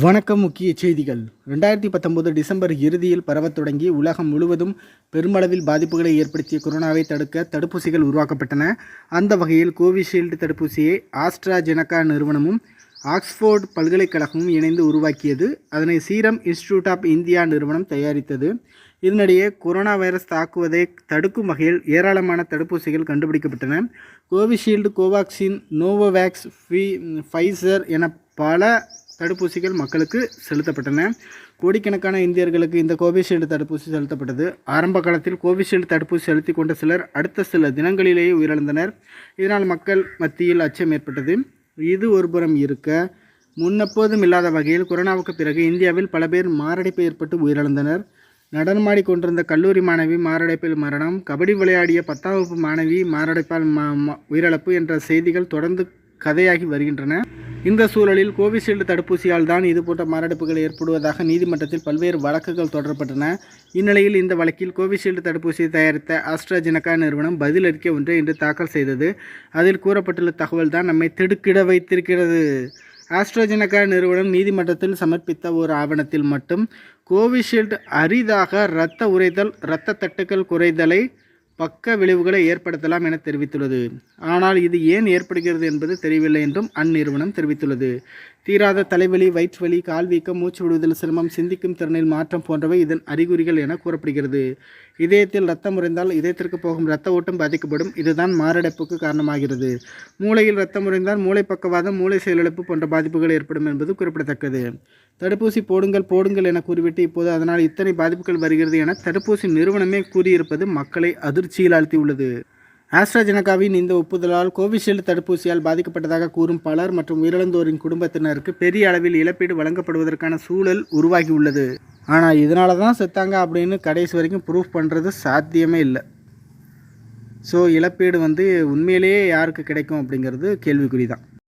வணக்கம் முக்கிய செய்திகள். ரெண்டாயிரத்தி பத்தொன்பது டிசம்பர் இறுதியில் பரவத் தொடங்கி உலகம் முழுவதும் பெருமளவில் பாதிப்புகளை ஏற்படுத்திய கொரோனாவை தடுக்க தடுப்பூசிகள் உருவாக்கப்பட்டன. அந்த வகையில் கோவிஷீல்டு தடுப்பூசியை ஆஸ்ட்ராஜெனகா நிறுவனமும் ஆக்ஸ்போர்ட் பல்கலைக்கழகமும் இணைந்து உருவாக்கியது. அதனை சீரம் இன்ஸ்டிடியூட் ஆஃப் இந்தியா நிறுவனம் தயாரித்தது. இதனிடையே கொரோனா வைரஸ் தாக்குவதை தடுக்கும் வகையில் ஏராளமான தடுப்பூசிகள் கண்டுபிடிக்கப்பட்டன. கோவிஷீல்டு கோவாக்சின் நோவோவேக்ஸ் ஃபி ஃபைசர் என பல தடுப்பூசிகள் மக்களுக்கு செலுத்தப்பட்டன. கோடிக்கணக்கான இந்தியர்களுக்கு இந்த கோவிஷீல்டு தடுப்பூசி செலுத்தப்பட்டது. ஆரம்ப காலத்தில் கோவிஷீல்டு தடுப்பூசி செலுத்தி கொண்ட சிலர் அடுத்த சில தினங்களிலேயே உயிரிழந்தனர். இதனால் மக்கள் மத்தியில் அச்சம் ஏற்பட்டது. இது ஒருபுறம் இருக்க முன்னெப்போதும் இல்லாத வகையில் கொரோனாவுக்கு பிறகு இந்தியாவில் பல பேர் மாரடைப்பு ஏற்பட்டு உயிரிழந்தனர். நடனமாடி கொண்டிருந்த கல்லூரி மாணவி மாரடைப்பில் மரணம். கபடி விளையாடிய பத்தாம் வகுப்பு மாணவி மாரடைப்பால் உயிரிழப்பு என்ற செய்திகள் தொடர்ந்து கதையாகி வருகின்றன. இந்த சூழலில் கோவிஷீல்டு தடுப்பூசியால் தான் இதுபோன்ற மாரடைப்புகள் ஏற்படுவதாக நீதிமன்றத்தில் பல்வேறு வழக்குகள் தொடரப்பட்டன. இந்நிலையில் இந்த வழக்கில் கோவிஷீல்டு தடுப்பூசியை தயாரித்த ஆஸ்ட்ராஜெனகா நிறுவனம் பதிலளிக்க ஒன்றை இன்று தாக்கல் செய்தது. அதில் கூறப்பட்டுள்ள தகவல் தான் நம்மை திடுக்கிட வைத்திருக்கிறது. ஆஸ்ட்ராஜெனகா நிறுவனம் நீதிமன்றத்தில் சமர்ப்பித்த ஒரு ஆவணத்தில் மட்டும் கோவிஷீல்டு அரிதாக இரத்த உறைதல் இரத்த தட்டுக்கள் குறைதலை பக்க விளைவுகளை ஏற்படுத்தலாம் என தெரிவித்துள்ளது. ஆனால் இது ஏன் ஏற்படுகிறது என்பது தெரியவில்லை என்றும் அந்நிறுவனம் தெரிவித்துள்ளது. தீராத தலைவலி வயிற்றுவலி கால்வீக்கம் மூச்சு விடுவதில் சிரமம் சிந்திக்கும் திறனில் மாற்றம் போன்றவை இதன் அறிகுறிகள் என கூறப்படுகிறது. இதயத்தில் ரத்தம் உறைந்தால் இதயத்திற்கு போகும் இரத்த ஓட்டம் பாதிக்கப்படும். இதுதான் மாரடைப்புக்கு காரணமாகிறது. மூளையில் ரத்தம் உறைந்தால் மூளை பக்கவாதம் மூளை செயலிழப்பு போன்ற பாதிப்புகள் ஏற்படும் என்பது குறிப்பிடத்தக்கது. தடுப்பூசி போடுங்கள் போடுங்கள் என கூறிவிட்டு இப்போது அதனால் இத்தனை பாதிப்புகள் வருகிறது என தடுப்பூசி நிறுவனமே கூறியிருப்பது மக்களை அதிர்ச்சியில் ஆழ்த்தியுள்ளது. ஆஸ்ட்ராஜெனகாவின் இந்த ஒப்புதலால் கோவிஷீல்டு தடுப்பூசியால் பாதிக்கப்பட்டதாக கூறும் பலர் மற்றும் உயிரிழந்தோரின் குடும்பத்தினருக்கு பெரிய அளவில் இழப்பீடு வழங்கப்படுவதற்கான சூழல் உருவாகியுள்ளது. ஆனால் இதனால தான் செத்தாங்க அப்படின்னு கடைசி வரைக்கும் ப்ரூஃப் பண்ணுறது சாத்தியமே இல்லை. ஸோ இழப்பீடு வந்து உண்மையிலேயே யாருக்கு கிடைக்கும் அப்படிங்கிறது கேள்விக்குறி தான்